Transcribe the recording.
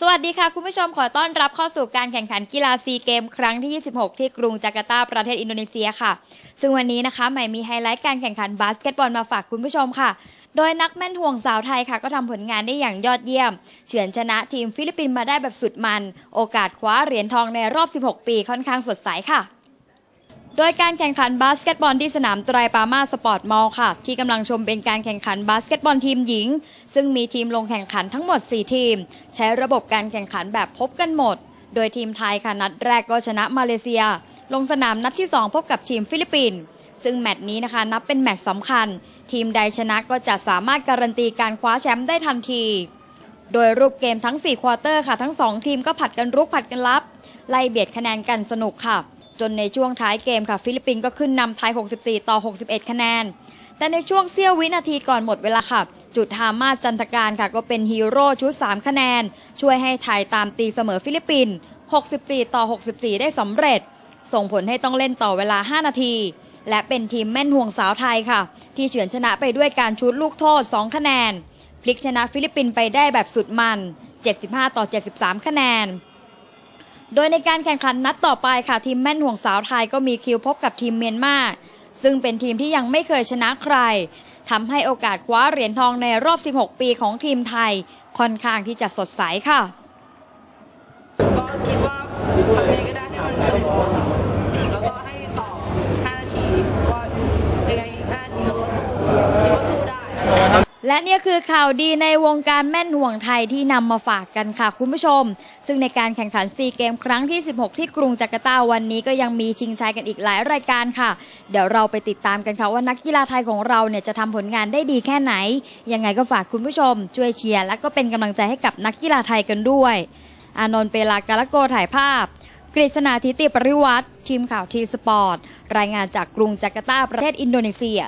สวัสดีค่ะคุณผู้ชมขอต้อนรับเข้าสู่การแข่งขันกีฬาซีเกมครั้งที่ 26 ที่กรุงจาการ์ตาประเทศอินโดนีเซียค่ะ ซึ่งวันนี้นะคะใหม่มีไฮไลท์การแข่งขันบาสเกตบอลมาฝากคุณผู้ชมค่ะ โดยนักแม่นห่วงสาวไทยค่ะ ก็ทำผลงานได้อย่างยอดเยี่ยม เฉือนชนะทีมฟิลิปปินส์มาได้แบบสุดมัน โอกาสคว้าเหรียญทองในรอบ 16 ปีค่อนข้างสดใสค่ะ โดยการแข่งขันบาสเกตบอลที่สนามไตรปามาสปอร์ตมอลล์ค่ะ ที่กำลังชมเป็นการแข่งขันบาสเกตบอลทีมหญิง ซึ่งมีทีมลงแข่งขันทั้งหมด 4 ทีม ใช้ระบบการแข่งขันแบบพบกันหมด โดยทีมไทยค่ะนัดแรกก็ชนะมาเลเซีย ลงสนามนัดที่ 2 พบกับทีมฟิลิปปินส์ซึ่งแมตช์นี้นะคะนับเป็นแมตช์สำคัญ ทีมใดชนะก็จะสามารถการันตีการคว้าแชมป์ได้ทันที โดยรูปเกมทั้ง 4 ควอเตอร์ค่ะ ทั้ง 2 ทีมก็ผัดกันรุกผัดกันรับ ไล่เบียดคะแนนกันสนุกค่ะ จนในช่วงท้ายเกมค่ะฟิลิปปินส์ก็ขึ้นนำไทย 64 ต่อ 61 คะแนน แต่ในช่วงเสี้ยววินาทีก่อนหมดเวลาค่ะ จุดฮามาสจันทการค่ะ ก็เป็นฮีโร่ชุด 3 คะแนน ช่วยให้ไทยตามตีเสมอฟิลิปปินส์64 ต่อ 64 ได้สำเร็จ ส่งผลให้ต้องเล่นต่อเวลา 5 นาที และเป็นทีมแม่นห่วงสาวไทยค่ะ ที่เฉือนชนะไปด้วยการชุดลูกโทษ 2 คะแนน พลิกชนะฟิลิปปินส์ไปได้แบบสุดมัน 75 ต่อ 73 คะแนน โดยในการแข่งขันนัดต่อไปค่ะทีมแม่นห่วงสาวไทยก็มีคิวพบกับทีมเมียนมาซึ่งเป็นทีมที่ยังไม่เคยชนะใครทำให้โอกาสคว้าเหรียญทองในรอบ 16 ปีของทีมไทย ค่อนข้างที่จะสดใสค่ะ ก็คิดว่าทำยังไงก็ได้ให้มันสนุกอะค่ะแล้วก็ให้ต่อ 5 นาทีว่ายังไงอีก5นาทีเราก็สู้คิดว่าสู้ได้นะคะ และนี่คือข่าวดีในวงการแม่นห่วงไทยที่นำมาฝากกันค่ะคุณผู้ชม ซึ่งในการแข่งขันซีเกมครั้งที่ 16 ที่กรุงจาการ์ตาวันนี้ก็ยังมีชิงชัยกันอีกหลายรายการค่ะ เดี๋ยวเราไปติดตามกันค่ะว่านักกีฬาไทยของเราเนี่ยจะทำผลงานได้ดีแค่ไหน ยังไงก็ฝากคุณผู้ชม ช่วยเชียร์และก็เป็นกำลังใจให้กับนักกีฬาไทยกันด้วย อานนท์เปลากาลโกถ่ายภาพกฤษณาธิติปริวัตรทีมข่าวทีสปอร์ตรายงานจากกรุงจาการ์ตาประเทศอินโดนีเซีย